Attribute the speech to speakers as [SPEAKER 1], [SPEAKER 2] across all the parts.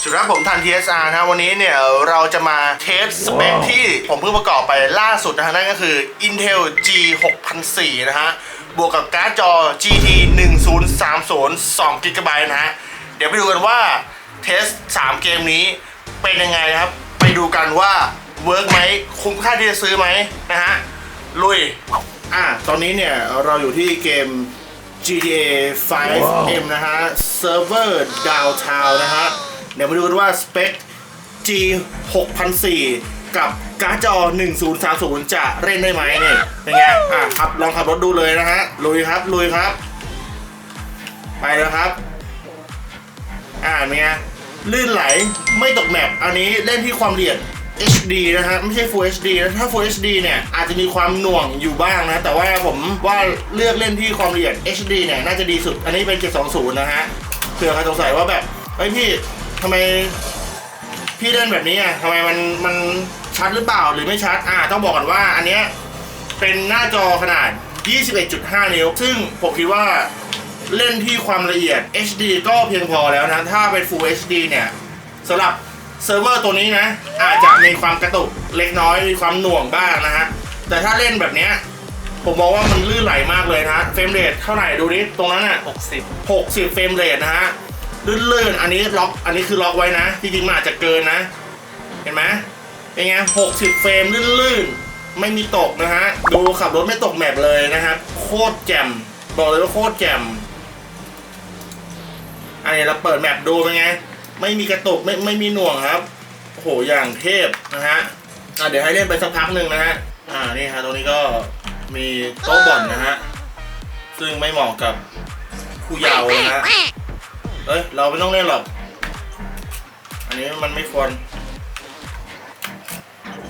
[SPEAKER 1] สวัสดีครับผมทัน TSR นะวันนี้เนี่ยเราจะมาเทสสเปคที่ผมเพิ่งประกอบไปล่าสุดนะฮะนั่นก็คือ Intel G 6004นะฮะ บวกกับการ์ดจอ GT 1030 2 g b นะฮะ เดี๋ยวไปดูกันว่าเทส 3 เกมนี้เป็นยังไงนะครับ ไปดูกันว่าเวิร์กไหมคุ้มค่าที่จะซื้อไหมนะฮะ ลุย อะ ตอนนี้เนี่ยเราอยู่ที่เกม GTA 5M นะฮะ Server Downtown นะฮะ เดี๋ยวมาดูกันว่าสเปค G 6004กับการ์ดจอ 1030 จะเล่นได้ไหมเนี่ยเป็นไงอะครับลองขับรถดูเลยนะฮะ ลุยครับ ลุยครับ ไปแล้วครับ อ่าเป็นไงลื่นไหลไม่ตกแมปอันนี้เล่นที่ความละเอียด HD นะฮะไม่ใช่ Full HD นะถ้า Full HD เนี่ยอาจจะมีความหน่วงอยู่บ้างนะ แต่ว่าผมว่าเลือกเล่นที่ความละเอียด HD เนี่ยน่าจะดีสุด อันนี้เป็น 720 นะฮะเผื่อใครสงสัยว่าแบบเฮ้ยพี่ ทำไมพี่เล่นแบบนี้อะทำไมมันมันชัดหรือเปล่าหรือไม่ชัด อ่า ต้องบอกก่อนว่าอันเนี้ยเป็นหน้าจอขนาด 21.5 นิ้ว ซึ่งผมคิดว่าเล่นที่ความละเอียด HD ก็เพียงพอแล้วนะ ถ้าเป็น Full HD เนี่ยสำหรับเซิร์ฟเวอร์ตัวนี้นะ อาจจะมีความกระตุกเล็กน้อยมีความหน่วงบ้างนะฮะ แต่ถ้าเล่นแบบเนี้ยผมมองว่ามันลื่นไหลมากเลยนะเฟรมเรทเท่าไหร่ดูดิตรงนั้นอะ
[SPEAKER 2] 60
[SPEAKER 1] 60 เฟรมเรทนะฮะ ลื่นๆอันนี้ล็อกอันนี้คือล็อกไว้นะจริงๆมันอาจจะเกินนะ เห็นไหมเป็นไง60เฟรมลื่นๆ ไม่มีตกนะฮะ ดูขับรถไม่ตกแมปเลยนะครับ โคตรแจ่มบอกเลยว่าโคตรแจ่มอันนี้เราเปิดแมปดูเป็นไง ไม่มีกระตุกไม่ไม่มีหน่วงครับโอ้โหอย่างเทพนะฮะอะเดี๋ยวให้เล่นไปสักพักหนึ่งนะฮะอ่านี่ฮะตรงนี้ก็มีโต๊ะบอลนะฮะซึ่งไม่เหมาะกับผู้เยาว์นะฮะ เอ้ย เราไม่ต้องเล่นหรอก อันนี้มันไม่ควร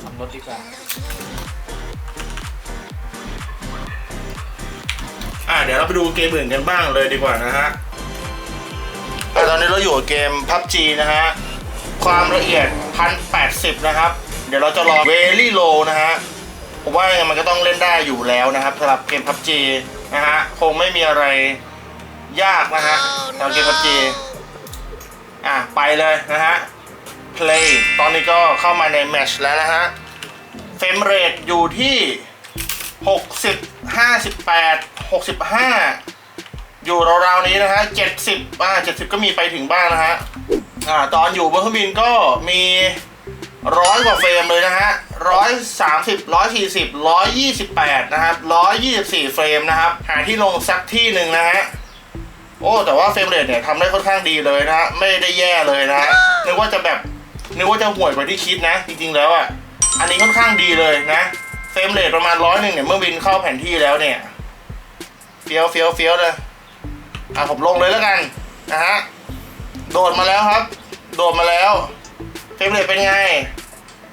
[SPEAKER 2] ขับรถดีกว่า
[SPEAKER 1] อ่าเดี๋ยวเราไปดูเกมอื่นกันบ้างเลยดีกว่านะฮะอะตอนนี้เราอยู่กับเกม PUBG นะฮะ ความละเอียด 1080 นะครับ เดี๋ยวเราจะรอ Very Low นะฮะ ผมว่ายังไงมันก็ต้องเล่นได้อยู่แล้วนะครับสำหรับเกม PUBG นะฮะ คงไม่มีอะไร ยากนะฮะสำหรับเกม PUBG อะไปเลยนะฮะ Play ตอนนี้ก็เข้ามาในแมชแล้วนะฮะเฟรมเรทอยู่ที่ 60 58 65 อยู่ราวๆนี้นะฮะ 70 อ่า 70 ก็มีไปถึงบ้างนะฮะ อ่า ตอนอยู่บนเครื่องบินก็มีร้อยกว่าเฟรมเลยนะฮะร้อยสามสิบร้อยสี่สิบร้อยยี่สิบแปดนะครับร้อยยี่สิบสี่เฟรมนะครับ หาที่ลงสักที่หนึ่งนะฮะ โอ้แต่ว่าเฟรมเรทเนี่ยทำได้ค่อนข้างดีเลยนะฮะไม่ได้แย่เลยนะนึกว่าจะแบบนึกว่าจะห่วยกว่าที่คิดนะ จริงๆแล้วอะอันนี้ค่อนข้างดีเลยนะเฟรมเรทประมาณร้อยหนึ่งเนี่ยเมื่อบินเข้าแผนที่แล้วเนี่ยเฟี้ยวเฟี้ยวเฟี้ยวเลยอะผมลงเลยแล้วกันนะฮะโดดมาแล้วครับ โดดมาแล้วเฟรมเรทเป็นไง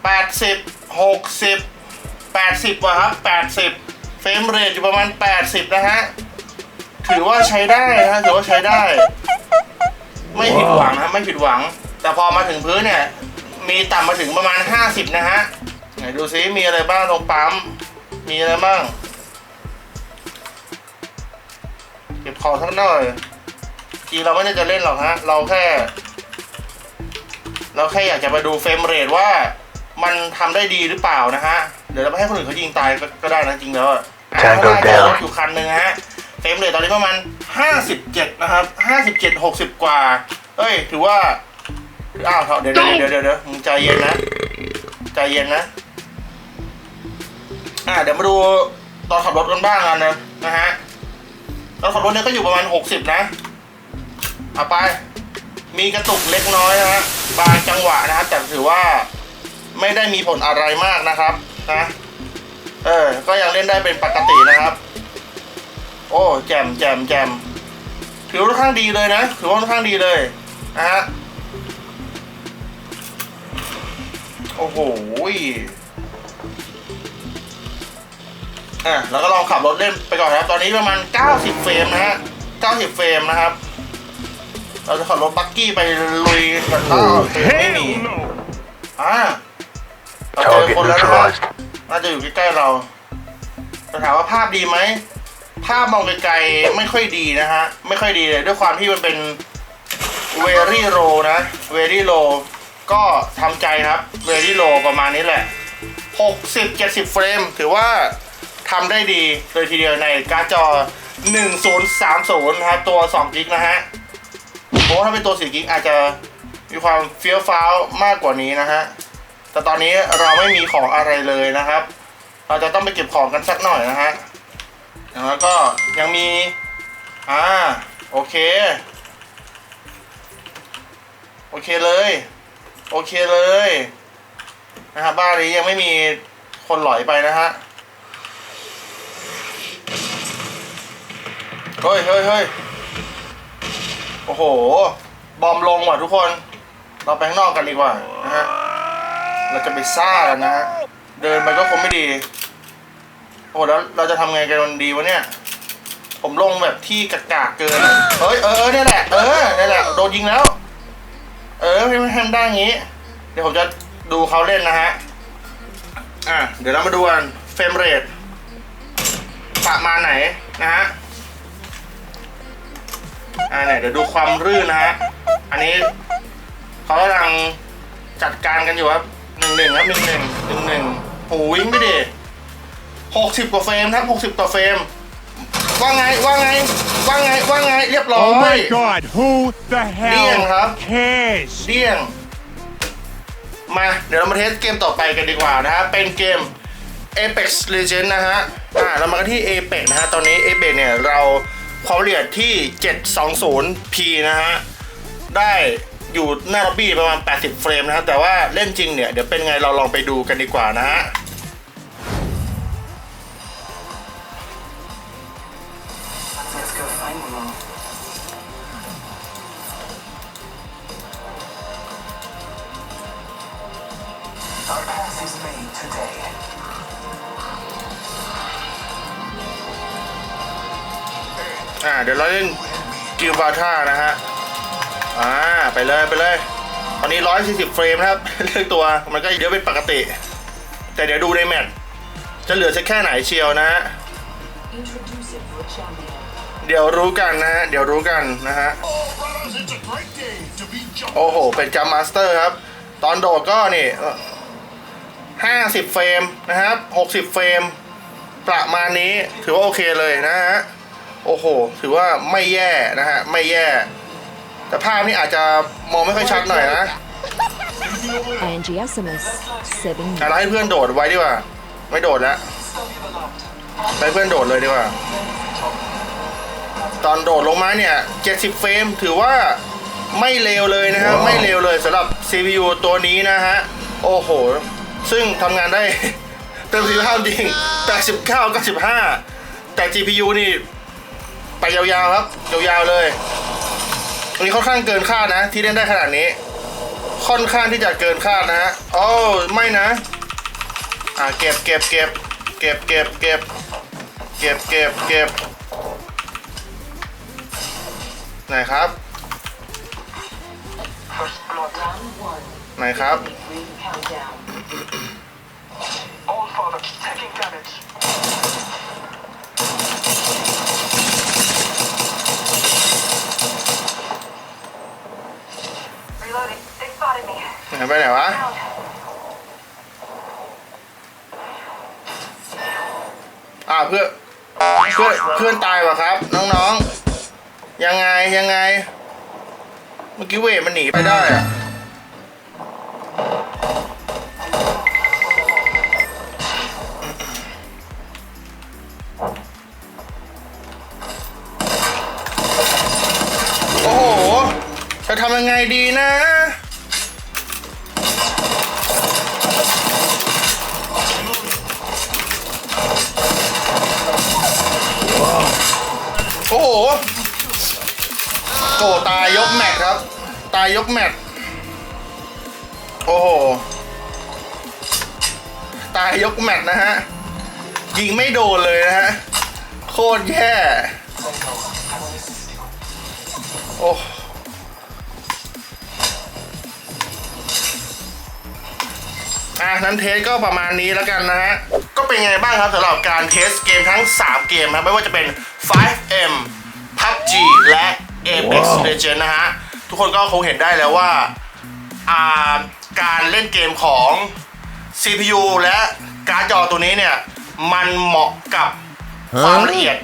[SPEAKER 1] 80 60 80ว่ะครับ80เฟรมเรทอยู่ประมาณ80นะฮะ ถือว่าใช้ได้นะถือว่าใช้ได้ ไม่ผิดหวังนะไม่ผิดหวัง แต่พอมาถึงพื้นเนี่ย มีต่ำมาถึงประมาณ 50 นะฮะไหนดูซิมีอะไรบ้างตรงปั๊ม มีอะไรบ้าง เก็บของสักหน่อยทีเราไม่ได้จะเล่นหรอกฮะ เราแค่ เราแค่อยากจะมาดูเฟรมเรทว่ามันทำได้ดีหรือเปล่านะฮะ เดี๋ยวเราไปให้คนอื่นเขายิงตายก็ก็ได้นะจริงแล้วอะอะ
[SPEAKER 3] Tango
[SPEAKER 1] เพราะว่า
[SPEAKER 3] down
[SPEAKER 1] รถอยู่คันหนึ่งฮะ เฟรมเรทตอนนี้ประมาณ 57 นะครับ 57 60 กว่า เอ้ย ถือว่า อ้าวเดี๋ยวเดี๋ยวเดี๋ยวเดี๋ยวเดี๋ยวมึงใจเย็นนะ ใจเย็นนะ อ่า เดี๋ยวมาดูตอนขับรถกันบ้างกันนะ นะฮะ ตอนขับรถเนี่ยก็อยู่ประมาณ 60 นะเอาไป มีกระตุกเล็กน้อยนะฮะ บางจังหวะนะครับ แต่ถือว่าไม่ได้มีผลอะไรมากนะครับ นะ เออ ก็ยังเล่นได้เป็นปกตินะครับ โอ้แจมแจมแจมถือว่าค่อนข้างดีเลยนะถือว่าค่อนข้างดีเลยนะฮะโอ้โหอะแล้วก็ลองขับรถเล่นไปก่อนนะครับ ตอนนี้ประมาณ 90 เฟรมนะฮะ 90 เฟรมนะครับ เราจะขับรถบักกี้ไปลุยกันต่อเฟรมไม่มีอ่าเราเจอ
[SPEAKER 3] Target
[SPEAKER 1] คนแล้วนะครับ
[SPEAKER 3] neutralized.
[SPEAKER 1] น่าจะอยู่ใกล้ๆเราจะถามว่าภาพดีไหม ภาพมองไกลๆไม่ค่อยดีนะฮะ ไม่ค่อยดีเลยด้วยความที่มันเป็น very low นะ very low ก็ทำใจครับ very low ประมาณนี้แหละ 60 70 เฟรม ถือว่าทำได้ดีเลยทีเดียวในการ์ดจอ 1030นะครับตัว2กิกนะฮะเพราะว่าถ้าเป็นตัว4กิกอาจจะมีความเฟี้ยวฟ้าวมากกว่านี้นะฮะ แต่ตอนนี้เราไม่มีของอะไรเลยนะครับ เราจะต้องไปเก็บของกันสักหน่อยนะฮะ แล้วก็ยังมี อ่า โอเค โอเคเลย โอเคเลยนะครับบ้านนี้ยังไม่มีคนหลอยไปนะฮะเฮ้ยเฮ้ยเฮ้ยโอ้โห บอมลงว่ะทุกคน เราไปข้างนอกกันดีกว่านะฮะ เราจะไปซ่ากันนะฮะ เดินไปก็คงไม่ดี โอ้โหแล้วเราจะทำไงกันดีวะเนี่ย ผมลงแบบที่กากๆเกินเฮ้ยเออเออเนี่ยแหละเออเนี่ยแหละโดนยิงแล้ว เออไม่ทำได้อย่างงี้ เดี๋ยวผมจะดูเขาเล่นนะฮะอะเดี๋ยวเรามาดูกันเฟรมเรทประมาณไหนนะฮะอ่าเนี่ยเดี๋ยวดูความรื่นนะฮะอันนี้เขากำลังจัดการกันอยู่ครับหนึ่งหนึ่งครับหนึ่งหนึ่งหนึ่งหนึ่งโหวิ่งไปดิ หกสิบกว่าเฟรมครับหกสิบกว่าเฟรม ว่าไง ว่าไง ว่าไง ว่าไง เรียบร้อย
[SPEAKER 2] Oh my god, who the
[SPEAKER 1] Liam, huh?
[SPEAKER 2] hell cares?
[SPEAKER 1] เดี่ยง มาเดี๋ยวเรามาเทสเกมต่อไปกันดีกว่านะฮะ เป็นเกม Apex Legends นะฮะ อ่า เรามากันที่ Apex นะฮะ ตอนนี้ Apex เนี่ย เราความละเอียดที่ 720p นะฮะ ได้อยู่หน้าล็อบบี้ประมาณ 80 เฟรมนะฮะ แต่ว่าเล่นจริงเนี่ย เดี๋ยวเป็นไงเราลองไปดูกันดีกว่านะฮะ อ่าเดี๋ยวเราเล่นกิลบาท่านะฮะอ่าไปเลยไปเลยตอนนี้ 140 เฟรมนะครับเลือกตัวมันก็เยอะเป็นปกติ แต่เดี๋ยวดูในแมตช์จะเหลือสักแค่ไหนเชียวนะฮะเดี๋ยวรู้กันนะฮะเดี๋ยวรู้กันนะฮะโอ้โห เป็นจัมมาสเตอร์ครับ ตอนโดดก็นี่ห้าสิบเฟรมนะครับหกสิบเฟรม ประมาณนี้ถือว่าโอเคเลยนะฮะ โอ้โห ถือว่าไม่แย่นะฮะ ไม่แย่ แต่ภาพนี่อาจจะมองไม่ค่อยชัดหน่อยนะ
[SPEAKER 4] Angie SMS, 7
[SPEAKER 1] อะไรให้เพื่อนโดดไว้ดีกว่า ไม่โดดแล้วไปเพื่อนโดดเลยดีกว่า ตอนโดดลงมาเนี่ย 70 เฟรม ถือว่าไม่เลวเลยนะครับไม่เลวเลยสำหรับ CPU ตัวนี้นะฮะ โอ้โห ซึ่งทำงานได้ เต็มประสิทธิภาพจริง 89 95 แต่ GPU นี่ ไปยาวๆครับ ยาวๆเลยอันนี้ค่อนข้างเกินคาดนะ ที่เล่นได้ขนาดนี้ ค่อนข้างที่จะเกินคาดนะฮะโอ้ไม่นะ อ่าเก็บเก็บเก็บเก็บเก็บเก็บเก็บเก็บเก็บไหนครับไหนครับ ไปไหนวะ อ่าเพื่อเพื่อนเพื่อนตายวะครับ น้องๆ ยังไงยังไง เมื่อกี้เวทมันหนีไปได้อะ โอ้ตายยกแมตช์ครับ ตายยกแมตช์โอ้โห ตายยกแมตช์นะฮะ ยิงไม่โดนเลยนะฮะ โคตรแย่ โอ้อะนั้นเทสก็ประมาณนี้แล้วกันนะฮะ ก็เป็นไงบ้างครับสำหรับการเทสเกมทั้ง 3 เกมนะครับไม่ว่าจะเป็น 5M PUBG และ Apex Legends นะฮะ ทุกคนก็คงเห็นได้แล้วว่าอ่าการเล่นเกมของ CPU และการ์ดจอตัวนี้เนี่ย มันเหมาะกับความละเอียด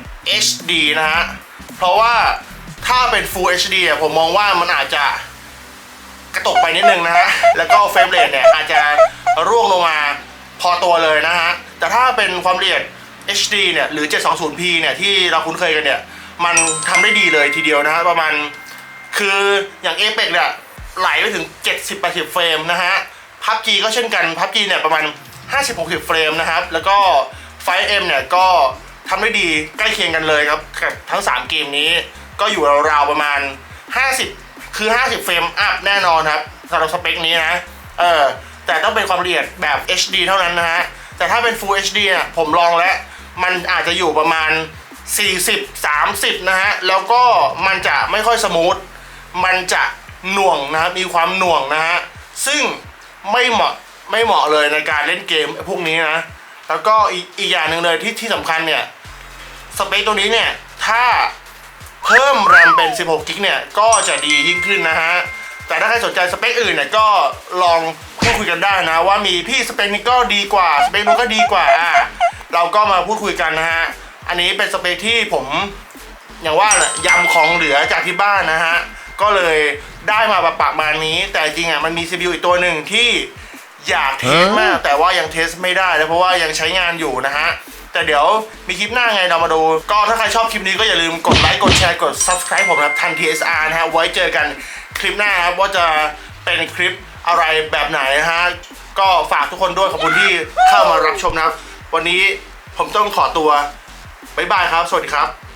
[SPEAKER 1] HD นะฮะ เพราะว่าถ้าเป็น Full HD เนี่ยผมมองว่ามันอาจจะกระตกไปนิดนึงนะฮะ แล้วก็เฟรมเรทเนี่ยอาจจะร่วงลงมาพอตัวเลยนะฮะ แต่ถ้าเป็นความละเอียด HD เนี่ย หรือ 720p เนี่ย ที่เราคุ้นเคยกันเนี่ย มันทำได้ดีเลยทีเดียวนะฮะประมาณคืออย่าง Apex เนี่ยไหลไปถึง 70-80 เฟรมนะฮะพับจีก็เช่นกันพับจีเนี่ยประมาณ 50-60 เฟรมนะครับ แล้วก็ 5M เนี่ยก็ทำได้ดีใกล้เคียงกันเลยครับกับทั้ง 3 เกมนี้ ก็อยู่ราวๆประมาณ 50 คือ 50 เฟรมอัพแน่นอนครับสำหรับสเปคนี้นะเออแต่ต้องเป็นความละเอียดแบบ HD เท่านั้นนะฮะแต่ถ้าเป็น Full HD เนี่ยผมลองแล้ว มันอาจจะอยู่ประมาณ 40 30 นะฮะ แล้วก็มันจะไม่ค่อยสมูท มันจะหน่วงนะครับมีความหน่วงนะฮะ ซึ่งไม่เหมาะไม่เหมาะเลยในการเล่นเกมพวกนี้นะ แล้วก็อีกอีกอย่างหนึ่งเลยที่ที่สำคัญเนี่ย สเปคตัวนี้เนี่ย ถ้าเพิ่มแรมเป็น 16กิกเนี่ย ก็จะดียิ่งขึ้นนะฮะ แต่ถ้าใครสนใจสเปคอื่นเนี่ยก็ลองพูดคุยกันได้นะ ว่ามีพี่สเปคนี้ก็ดีกว่าสเปคนู้นก็ดีกว่า เราก็มาพูดคุยกันนะฮะ อันนี้เป็นสเปคที่ผม อย่างว่าแหละยำของเหลือจากที่บ้านนะฮะ ก็เลยได้มาประมาณนี้ แต่จริงอะมันมี CPU อีกตัวหนึ่งที่อยากเทสมาก แต่ว่ายังเทสไม่ได้นะเพราะว่ายังใช้งานอยู่นะฮะ แต่เดี๋ยวมีคลิปหน้าไงเรามาดู ก็ถ้าใครชอบคลิปนี้ก็อย่าลืมกดไลค์กดแชร์กด subscribe ผมนะครับทัน TSR นะฮะไว้เจอกันคลิปหน้าครับว่าจะเป็นคลิปอะไรแบบไหนนะฮะ ก็ฝากทุกคนด้วยขอบคุณที่เข้ามารับชมนะครับ วันนี้ผมต้องขอตัวบ๊ายบายครับ สวัสดีครับ